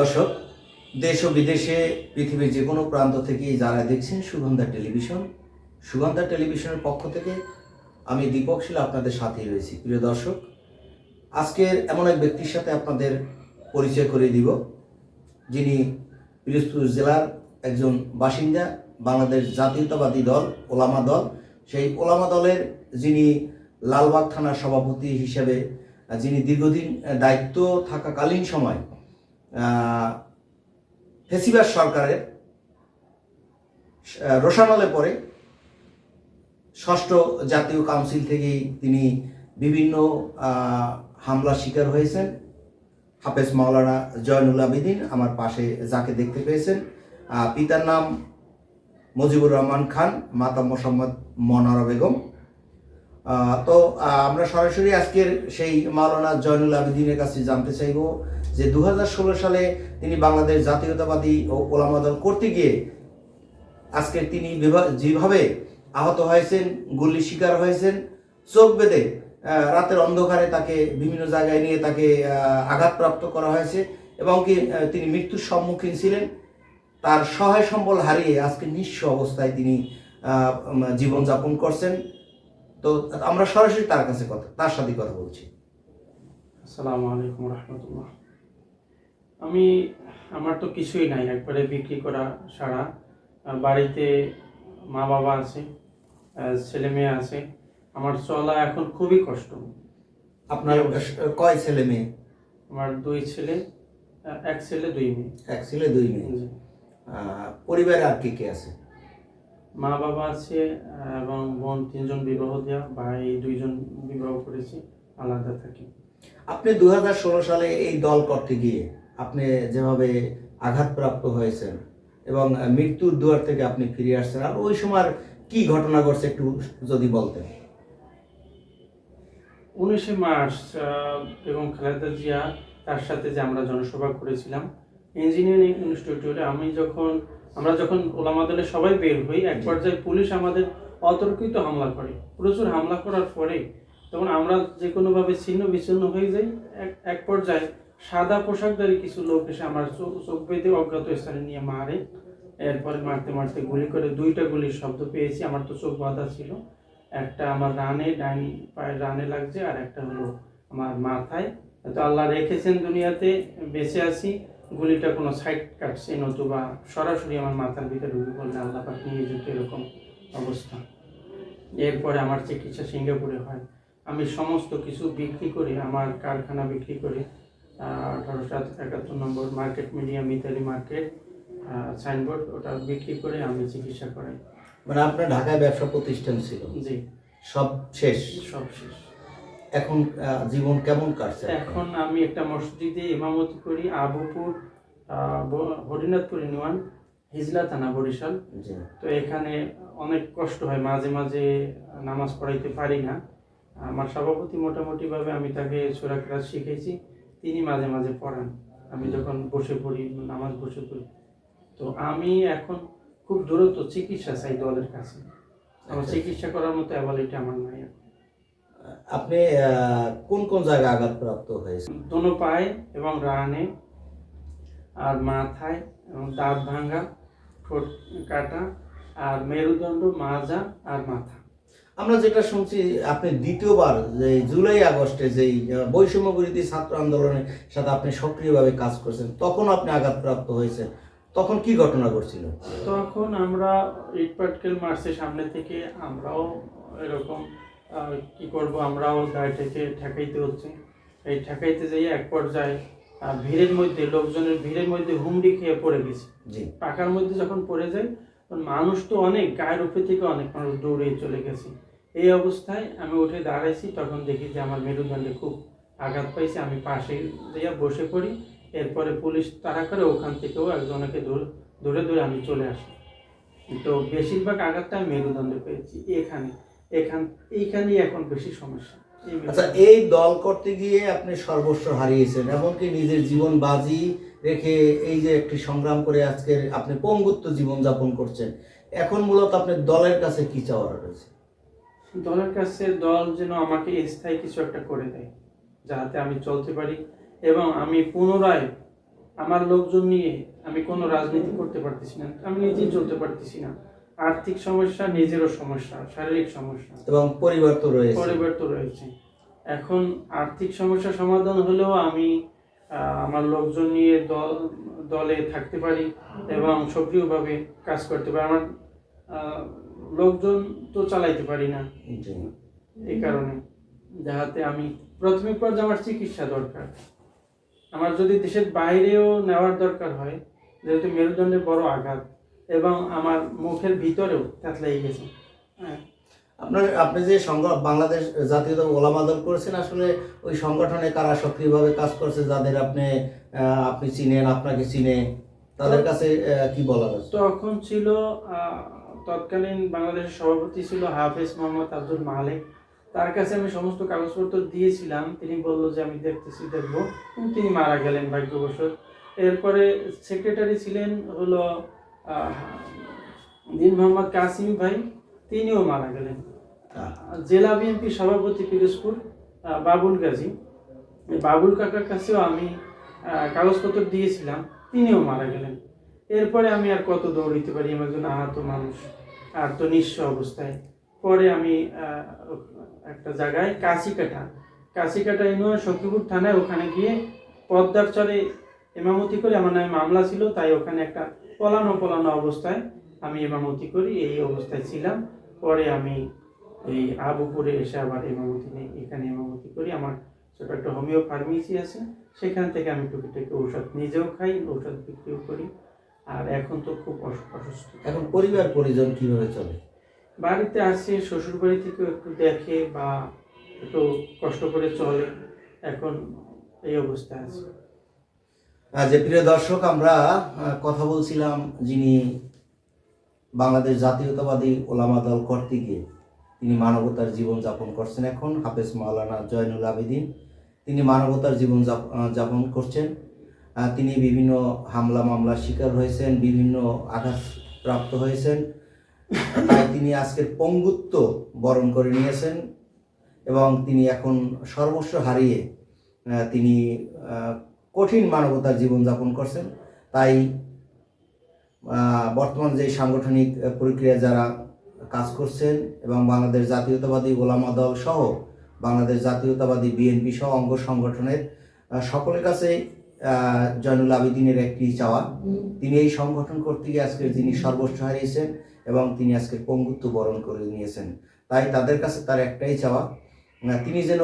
দর্শক, দেশ ও বিদেশে পৃথিবীর যে কোনো প্রান্ত থেকে যারা দেখছেন সুগন্ধা টেলিভিশন, সুগন্ধা টেলিভিশনের পক্ষ থেকে আমি দীপক শিল আপনাদের সাথেই রয়েছি। প্রিয় দর্শক, আজকের এমন এক ব্যক্তির সাথে আপনাদের পরিচয় করে দিব, যিনি পিরোজপুর জেলার একজন বাসিন্দা, বাংলাদেশ জাতীয়তাবাদী দল, ওলামা দল। সেই ওলামা দলের যিনি লালবাগ থানার সভাপতি হিসেবে, যিনি দীর্ঘদিন দায়িত্ব থাকাকালীন সময় ফেসিবাস সরকারের রোশানলে পরে ষষ্ঠ জাতীয় কাউন্সিল থেকেই তিনি বিভিন্ন হামলার শিকার হয়েছেন। হাফেজ মাওলানা জয়নুল আবেদিন আমার পাশে যাকে দেখতে পেয়েছেন। পিতার নাম মুজিবুর রহমান খান, মাতা মোসাম্মদ মনোয়ারা বেগম। তো আমরা সরাসরি আজকের সেই মাওলানা জয়নুল আবেদিনের কাছে জানতে চাইব যে দু হাজার ষোলো সালে তিনি বাংলাদেশ জাতীয়তাবাদী ও ওলামা দল করতে গিয়ে আজকে তিনি যেভাবে আহত হয়েছেন গুলি শিকার হয়েছেন, চোখ বেঁধে রাতের অন্ধকারে তাকে বিভিন্ন জায়গায় নিয়ে তাকে আঘাতপ্রাপ্ত করা হয়েছে এবং কি তিনি মৃত্যুর সম্মুখীন ছিলেন। তার সহায় সম্বল হারিয়ে আজকে নিঃস্ব অবস্থায় তিনি জীবনযাপন করছেন। তো আমরা সরাসরি তার কাছে কথা তার সাথে কথা বলছি। আসসালামু আলাইকুম রহমতুল্লাহ। আমি আমার তো কিছুই নাই। একবারে বিক্রি করা সারা বাড়িতে মা বাবা আছে ছেলে মেয়ে আছে। আমার চলা এখন খুবই কষ্ট। আপনার কয় ছেলে মেয়ে? আমার দুই ছেলে এক ছেলে দুই মেয়ে। এক ছেলে দুই মেয়ে। পরিবারে আর কে কে আছে? মা বাবা আছে এবং বোন তিনজন বিবাহ দেওয়া ভাই দুইজন বিবাহ করেছি আলাদা থাকি। আপনি দু হাজার ষোলো সালে এই দল করতে গিয়ে আপনি যেভাবে আঘাতপ্রাপ্ত হয়েছেন এবং মৃত্যুর দুয়ার থেকে আপনি ফিরে আসছেন, আর ওই সময় কি ঘটনা ঘটছে একটু যদি বলতেন? উনিশে মার্চ বেগম খালেদা জিয়া তার সাথে যে আমরা জনসভা করেছিলাম, ইঞ্জিনিয়ারিং ইনস্টিটিউটে আমি যখন, আমরা যখন ওলামা দলে সবাই বের হই, এক পর্যায়ে পুলিশ আমাদের অতর্কিত হামলা করে। প্রচুর হামলা করার পরে তখন আমরা যে কোনোভাবে ছিন্ন বিচ্ছিন্ন হয়ে যাই, এক এক পর্যায়ে সাদা পোশাকধারী কিছু লোক এসে আমার চোখ বেঁধে অজ্ঞাত স্থানে নিয়ে মারে। এরপরে মারতে মারতে গুলি করে দুইটা গুলির শব্দ পেয়েছি। আমার তো চোখ বাঁধা ছিল। একটা আমার রানে, ডাইন, পায়ের রানে লাগছে, আর একটা হলো আমার মাথায়। তো আল্লাহ রেখেছেন দুনিয়াতে, বেঁচে আছি। গুলিটা কোনো সাইড কাটছে নতুবা সরাসরি আমার মাথার ভিতরে ঢুকে পড়লে আল্লাহ পাক নিয়ে যেত এরকম অবস্থা। এরপরে আমার চিকিৎসা সিঙ্গাপুরে হয়। আমি সমস্ত কিছু বিক্রি করে, আমার কারখানা বিক্রি করে আঠারোশো একাত্তর number market media Mitali market signboard ওটা বিক্রি করে আমি চিকিৎসা করাই। মানে আপনার ঢাকায় ব্যবসা প্রতিষ্ঠান ছিল? জি। সব শেষ? সব শেষ। এখন জীবন কেমন কাটছে? এখন আমি একটা মসজিদে ইমামতি করি আবুপুর হরিনাথপুর ইউনিয়ন হিজলা থানা বরিশাল। তো এখানে অনেক কষ্ট হয় মাঝে মাঝে নামাজ পড়াইতে পারি না। আমার সভাপতি মোটামুটিভাবে আমি তাকে সুরাকরাত শিখেছি। তিনি মাঝে মাঝে পড়ান। আমি যখন বসে পড়ি নামাজ বসে পড়ি। তো আমি এখন খুব দূরত্ব চিকিৎসা চাই দলের কাছে। আমার আচ্ছা। চিকিৎসা করার মতো অ্যাবিলিটি আমার নাই আপনি কোন কোন জায়গায় আঘাতপ্রাপ্ত হয়েছে দোনো পায়ে এবং রানে আর মাথায় এবং দাঁত ভাঙা ঠোঁট কাটা আর মেরুদণ্ড মাজা আর মাথা। আমরা যেটা শুনছি আপনি দ্বিতীয়বার যে জুলাই আগস্টে যেই বৈষম্য বিরোধী ছাত্র আন্দোলনের সাথে আপনি সক্রিয়ভাবে কাজ করছেন তখন আপনি আঘাতপ্রাপ্ত হয়েছেন। তখন কি ঘটনা ঘটছিল? তখন আমরা ইট পাটকেল মারছে সামনে থেকে আমরাও এরকম কি করব আমরাও গাড়ি থেকে ঠেকাইতে হচ্ছে। এই ঠেকাইতে যাই এক পর্যায়ে ভিড়ের মধ্যে লোকজনের ভিড়ের মধ্যে হুমড়ি খেয়ে পড়ে গেছি। জি। পাকার মধ্যে যখন পড়ে যায় মানুষ তো অনেক গায়ের উপরে থেকে অনেক মানুষ দৌড়ে চলে গেছে। এই অবস্থায় আমি উঠে দাঁড়াইছি, তখন দেখি যে আমার মেরুদণ্ডে খুব আঘাত পাইছে। আমি পাশে যাইয়া বসে পড়ি, এরপরে পুলিশ তাড়া করে ওখান থেকেও একজনকে ধরে ধরে আমি চলে আসি। তো বেশিরভাগ আঘাতটা আমি মেরুদণ্ডে পেয়েছি, এখানে। এখান, এইখানেই এখন বেশি সমস্যা। আচ্ছা এই দল করতে গিয়ে আপনি সর্বস্ব হারিয়েছেন, এমনকি নিজের জীবন বাজি রেখে এই যে একটি সংগ্রাম করে আজকে আপনি পঙ্গুত্ব জীবন যাপন করছেন, এখন মূলত আপনার দলের কাছে কি চাওয়ার রয়েছে? দলের কাছে দল যেন আমাকে স্থায়ী কিছু একটা করে দেয় যাতে আমি চলতে পারি এবং আমি পুনরায় আমার লোকজন নিয়ে আমি কোনো রাজনীতি করতে পারতেছি না আমি নিজেই চলতে পারতেছি না। আর্থিক সমস্যা নিজেরও সমস্যা শারীরিক সমস্যা। এবং পরিবার তো রয়েছে। পরিবার তো রয়েছে। এখন আর্থিক সমস্যা সমাধান হলেও আমি আমার লোকজন নিয়ে দল দলে থাকতে পারি এবং সক্রিয়ভাবে কাজ করতে পারি। আমার লোকজন তো চালাইতে পারি না। এই কারণে যাহাতে আমি প্রাথমিক পর্যায়ে আমার চিকিৎসা দরকার। আমার যদি দেশের বাইরেও নেওয়ার দরকার হয় যেহেতু মেরুদণ্ডে বড় আঘাত এবং আমার মুখের ভিতরেও থেতলাই গেছে। হ্যাঁ। আপনার আপনি যে বাংলাদেশ জাতীয়তা ওলামা দল করেছেন আসলে ওই সংগঠনে কারা সক্রিয়ভাবে কাজ করছে যাদের আপনি আপনি চিনেন আপনাকে চিনে তাদের কাছে কি আছে? তখন ছিল তৎকালীন বাংলাদেশের সভাপতি ছিল হাফেজ মোহাম্মদ আব্দুল মালিক। তার কাছে আমি সমস্ত কাগজপত্র দিয়েছিলাম। তিনি বলল যে, আমি দেখতেছি, দেখব। তিনি মারা গেলেন ভাগ্যবশত। এরপরে সেক্রেটারি ছিলেন হলো দিন মোহাম্মদ কাসিম ভাই। তিনিও মারা গেলেন। জেলা বিএনপি সভাপতি পিরোজপুর বাবুল গাজী। বাবুল কাকার কাছেও আমি কাগজপত্র দিয়েছিলাম। তিনিও মারা গেলেন। এরপরে আমি আর কত দৌড়িতে পারি? আমি একজন আহত মানুষ। আর তো নিঃস্ব অবস্থায়। পরে আমি একটা জায়গায় কাশিকাটা। কাশিকাটা ইউনিয়ন সখীপুর থানায় ওখানে গিয়ে পদ্মার চরে এমামতি করে আমার নামে মামলা ছিল, তাই ওখানে একটা পলানো পলানো অবস্থায় আমি এমামতি করি, এই অবস্থায় ছিলাম। পরে আমি এই আবুপুরে এসে আবার এমামতি নেই এখানে এমামতি করি। আমার ছোট একটা হোমিও ফার্মেসি আছে, সেখান থেকে আমি টুকিটাকি ঔষধ নিজেও খাই, ঔষধ বিক্রিও করি। আর এখন তো খুব অসু- অসুস্থ। এখন পরিবার পরিজন কীভাবে চলে? বাড়িতে আসে শ্বশুর বাড়ি থেকেও একটু দেখে বা একটু কষ্ট করে চলে। এখন এই অবস্থায় আছে। যে প্রিয় দর্শক আমরা কথা বলছিলাম যিনি বাংলাদেশ জাতীয়তাবাদী ওলামা দল করতে গিয়ে। তিনি মানবতার জীবন যাপন করছেন এখন হাফেজ মাওলানা জয়নুল আবেদিন। তিনি মানবতার জীবন যাপ- যাপন করছেন। তিনি বিভিন্ন হামলা মামলার শিকার হয়েছেন, বিভিন্ন আঘাত প্রাপ্ত হয়েছেন। তাই তিনি আজকের পঙ্গুত্ব বরণ করে নিয়েছেন এবং তিনি এখন সর্বস্ব হারিয়ে তিনি কঠিন মানবতার জীবনযাপন করছেন। তাই বর্তমান যে সাংগঠনিক প্রক্রিয়া যারা কাজ করছেন এবং বাংলাদেশ জাতীয়তাবাদী ওলামা দল সহ বাংলাদেশ জাতীয়তাবাদী বিএনপি সহ অঙ্গ সংগঠনের সকলের কাছে জয়নুল আবেদিনের একটি চাওয়া। তিনি এই সংগঠন করতে গিয়ে আজকে যিনি সর্বস্ব হারিয়েছেন এবং তিনি আজকে পঙ্গুত্ব বরণ করে নিয়েছেন। তাই তাদের কাছে তার একটাই চাওয়া তিনি যেন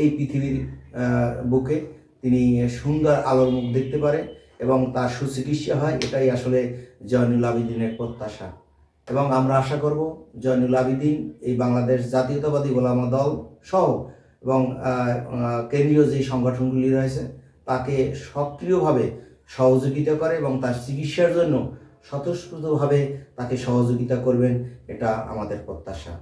এই পৃথিবীর বুকে তিনি সুন্দর আলোর মুখ দেখতে পারে এবং তার সুচিকিৎসা হয় এটাই আসলে জয়নুল আবিদিনের প্রত্যাশা। এবং আমরা আশা করব জয়নুল আবিদিন এই বাংলাদেশ জাতীয়তাবাদী গোলামা দল সহ এবং কেন্দ্রীয় যে সংগঠনগুলি রয়েছে তাকে সক্রিয়ভাবে সহযোগিতা করে এবং তার চিকিৎসার জন্য স্বতঃস্ফূর্তভাবে তাকে সহযোগিতা করবেন, এটা আমাদের প্রত্যাশা।